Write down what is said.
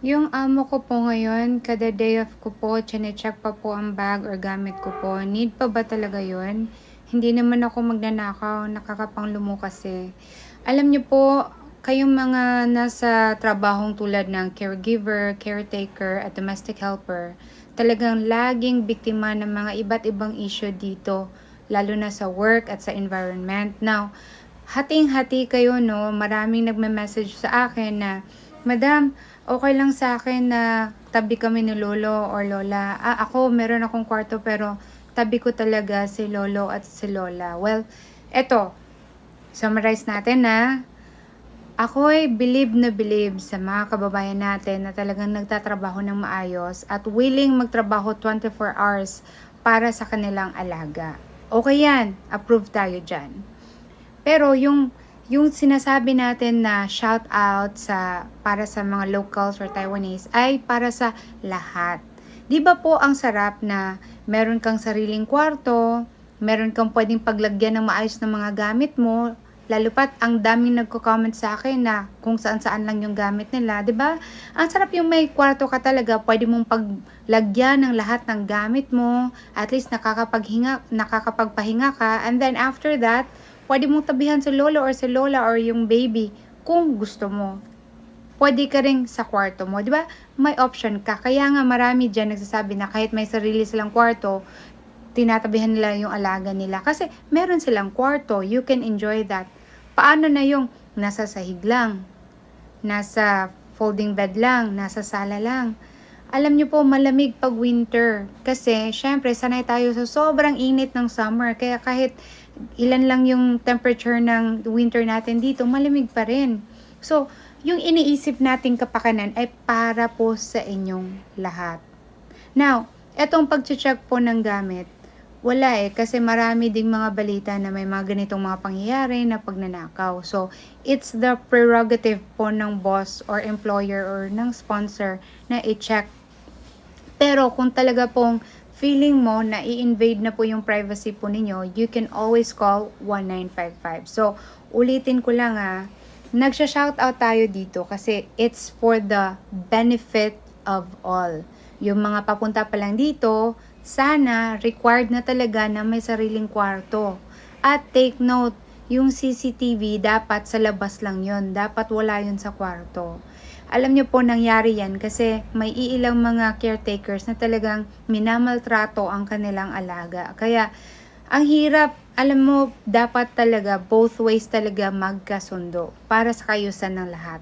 Yung amo ko po ngayon, kada day off ko po, chine-check pa po ang bag or gamit ko po. Need pa ba talaga yon? Hindi naman ako magnanakaw, nakakapanglumo kasi. Alam niyo po, kayong mga nasa trabahong tulad ng caregiver, caretaker, at domestic helper, talagang laging biktima ng mga iba't ibang issue dito, lalo na sa work at sa environment. Now, hating-hati kayo, no? Maraming nagme-message sa akin na, Madam, okay lang sa akin na tabi kami ni Lolo or Lola. Ah, ako, meron akong kwarto pero tabi ko talaga si Lolo at si Lola. Well, eto, summarize natin na ako ay believe na believe sa mga kababayan natin na talagang nagtatrabaho ng maayos at willing magtrabaho 24 hours para sa kanilang alaga. Okay yan, approve tayo dyan. Pero yung yung sinasabi natin na shout out sa para sa mga locals or Taiwanese ay para sa lahat. 'Di ba po ang sarap na meron kang sariling kwarto, meron kang pwedeng paglagyan ng maayos na mga gamit mo, lalo pat ang daming nagko-comment sa akin na kung saan-saan lang yung gamit nila, 'di ba? Ang sarap yung may kwarto ka talaga, pwede mong paglagyan ng lahat ng gamit mo, at least nakakapaghinga, nakakapagpahinga ka, and then after that, Pwede mong tabihan sa lolo or sa lola or yung baby kung gusto mo. Pwede ka rin sa kwarto mo, di ba? May option ka. Kaya nga marami dyan nagsasabi na kahit may sarili silang kwarto, tinatabihan nila yung alaga nila. Kasi meron silang kwarto, you can enjoy that. Paano na yung nasa sahig lang, nasa folding bed lang, nasa sala lang. Alam niyo po, malamig pag winter. Kasi, syempre, sanay tayo sa sobrang init ng summer. Kaya kahit ilan lang yung temperature ng winter natin dito, malamig pa rin. So, yung iniisip nating kapakanan ay para po sa inyong lahat. Now, etong pag-check po ng gamit, wala eh, kasi marami ding mga balita na may mga ganitong mga pangyayari na pagnanakaw. So, it's the prerogative po ng boss or employer or ng sponsor na i-check. Pero kung talaga pong feeling mo na i-invade na po yung privacy po ninyo, you can always call 1955. So, ulitin ko lang ah, nagsha-shoutout tayo dito kasi it's for the benefit of all. Yung mga papunta pa lang dito, sana required na talaga na may sariling kwarto. At take note, yung CCTV dapat sa labas lang yon Dapat wala yun sa kwarto. Alam niyo po nangyari yan kasi may iilang mga caretakers na talagang minamaltrato ang kanilang alaga. Kaya ang hirap, alam mo, dapat talaga both ways talaga magkasundo para sa kayusan ng lahat.